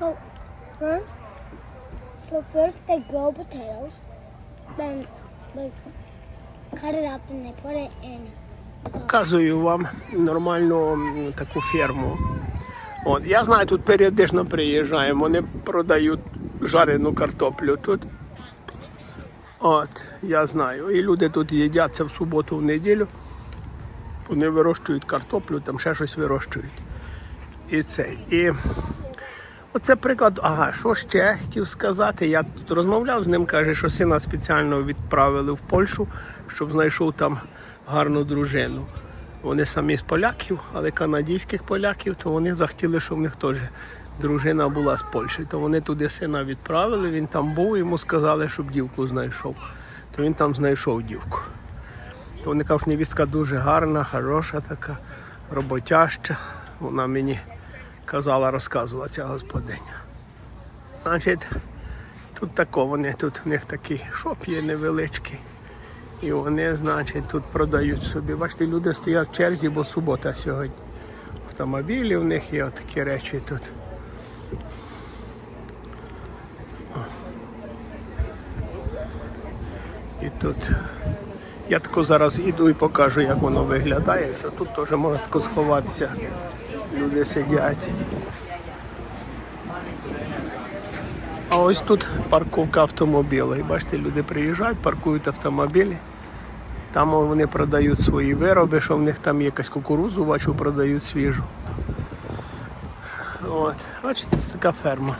So first, so first they grow potatoes, then like cut it up and they put it in. Показую вам нормальну таку ферму. От, я знаю, тут періодично приїжджаємо, вони продають жарену картоплю тут. От, я знаю. І люди тут їдять це в суботу, в неділю. Вони вирощують картоплю, там ще щось вирощують. І це. І оце приклад. Ага, що ще хотів сказати? Я тут розмовляв з ним, каже, що сина спеціально відправили в Польщу, щоб знайшов там гарну дружину. Вони самі з поляків, але канадійських поляків, то вони захотіли, щоб в них теж дружина була з Польщі. То вони туди сина відправили, він там був, йому сказали, щоб дівку знайшов. То він там знайшов дівку. То вони кажуть, невістка дуже гарна, хороша така, роботяща. Вона мені казала, розказувала ця господиня. Значить, тут тако, вони тут в них такий шоп є невеличкий. І вони, значить, тут продають собі. Бачите, люди стоять в черзі, бо субота сьогодні. Автомобілі в них є такі речі тут. І тут я тако зараз іду і покажу, як воно виглядає, що тут теж можна тако сховатися. Люди сидять. А ось тут парковка автомобілів. Бачите, люди приїжджають, паркують автомобілі. Там вони продають свої вироби, що в них там якась кукурузу, бачу, продають свіжу. От. Бачите, це така ферма.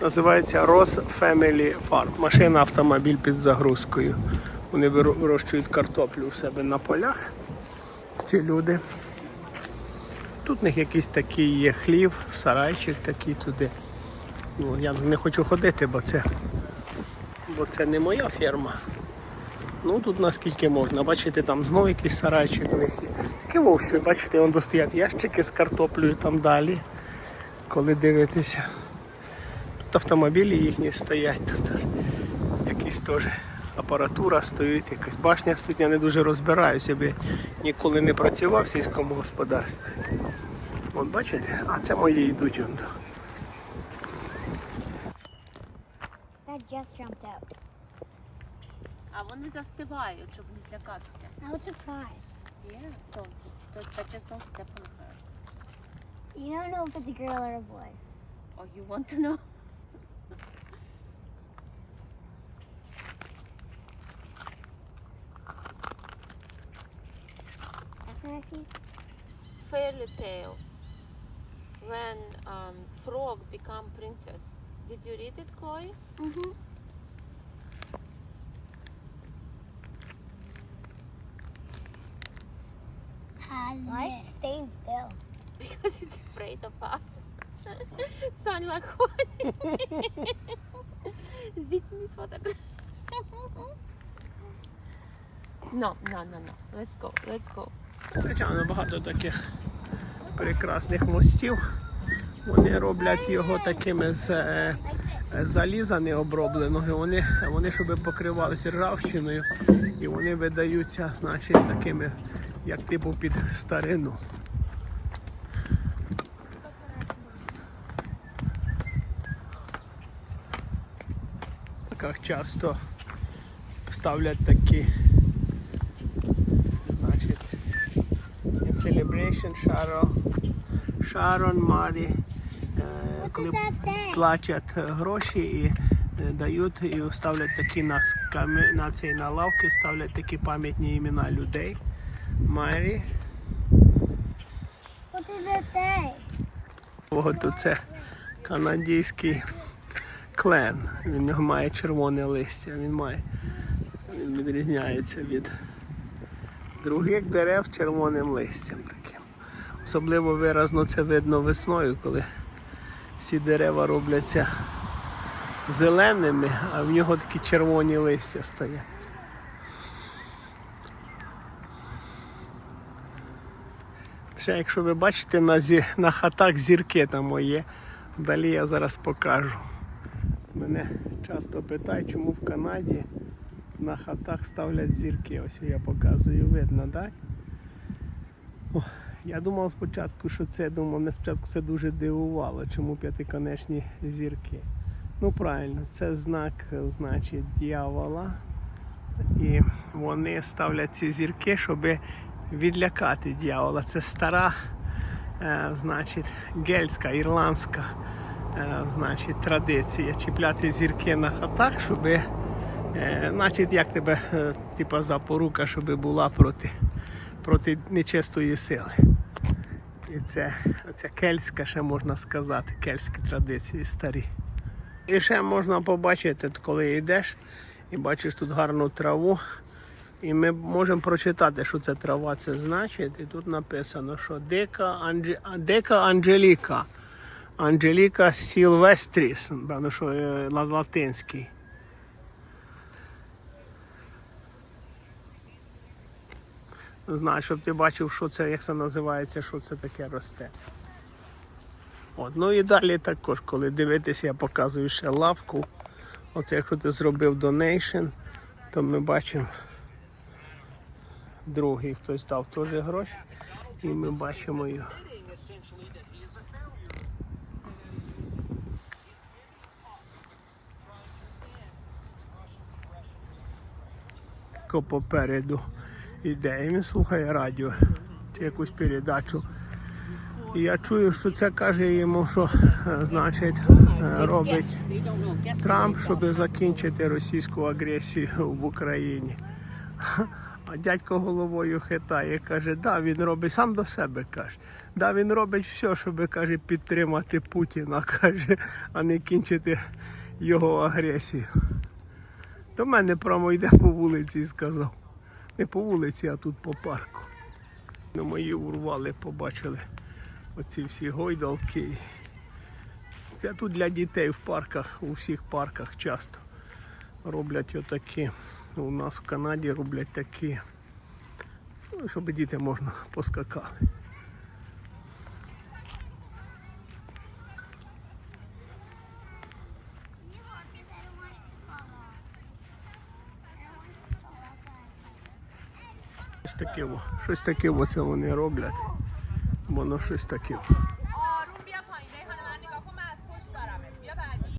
Називається Ross Family Farm. Машина автомобіль під загрузкою. Вони вирощують картоплю у себе на полях. Ці люди. Тут в них якийсь такий є хлів, сарайчик такий туди. Ну, я не хочу ходити, бо це, бо це не моя ферма. Ну тут наскільки можна. Бачите, там знову якийсь сарайчик в них є. Таке вовсю, бачите, вон стоять ящики з картоплею там далі, коли дивитися. Тут автомобілі їхні стоять, тут якісь теж апаратура стоїть, якась башня стоїть, я не дуже розбираюся, бо ніколи не працював в сільському господарстві. От бачите, а це мої йдуть. Он. That just jumped out. А вони застивають, щоб не злякатися. I was surprised. Yeah, то, то, то just don't step on her. You don't know if it's a girl or a boy. Oh, you want to know? Fairy tale. When um, frog become princess. Did you read it, Chloe? Mm-hmm. Why is it staying still? Because it's afraid of us. Соня ходить. З дітьми сфотографує. No, no, no, no. Let's go, let's go. Звичайно, багато таких Прекрасних мостів. Вони роблять його такими з е, заліза не обробленого. Вони, вони щоб покривалися ржавчиною, і вони видаються, значить, такими, як типу під старину. Часто ставлять такі значить, in celebration Sharon, Sharon Марі, е, коли платять гроші і е, дають і ставлять такі на, на цей на лавки, ставлять такі пам'ятні імена людей. Марі. Ого, тут це канадський клен. Він нього має червоне листя. Він має. Він відрізняється від других дерев червоним листям таким. Особливо виразно це видно весною, коли всі дерева робляться зеленими, а в нього такі червоні листя стоять. Ще якщо ви бачите на, зі, на хатах зірки там є, далі я зараз покажу. Мене часто питають, чому в Канаді на хатах ставлять зірки. Ось я показую, видно, так? О, Я думав спочатку, що це думав, мене спочатку це дуже дивувало, чому п'ятиконечні зірки. Ну правильно, це знак, значить, дьявола. І вони ставлять ці зірки, щоб відлякати дьявола. Це стара, е, значить, гельська, ірландська е, значить, традиція чіпляти зірки на хатах, щоб, е, значить, як тебе, е, запорука, щоб була проти, проти нечистої сили. І це, це кельтська, ще можна сказати, кельтські традиції старі. І ще можна побачити, коли йдеш і бачиш тут гарну траву. І ми можемо прочитати, що це трава це значить. І тут написано, що Дика, Анджі... Дика Анджеліка. Анджеліка Сілвестріс, що е, латинський. Знаю, щоб ти бачив, що це, як це називається, що це таке росте. От, ну і далі також, коли дивитися, я показую ще лавку. Оце якщо ти зробив донейшн, то ми бачимо другий хтось дав теж гроші. І ми бачимо його. Попереду іде. Він слухає радіо чи якусь передачу. І я чую, що це каже йому, що е, значить е, робить Трамп, щоб закінчити російську агресію в Україні. А дядько головою хитає, каже, да, він робить сам до себе каже. Да, він робить все, щоб каже, підтримати Путіна, каже, а не кінчити його агресію. До мене прямо йде по вулиці і сказав. Не по вулиці, а тут по парку. Ну, мої урвали, побачили оці всі гойдалки. Це тут для дітей в парках, у всіх парках часто роблять отакі. У нас в Канаді роблять такі, ну, щоб діти можна поскакали. Щось таке, щось таке оце вони роблять. Воно щось таке.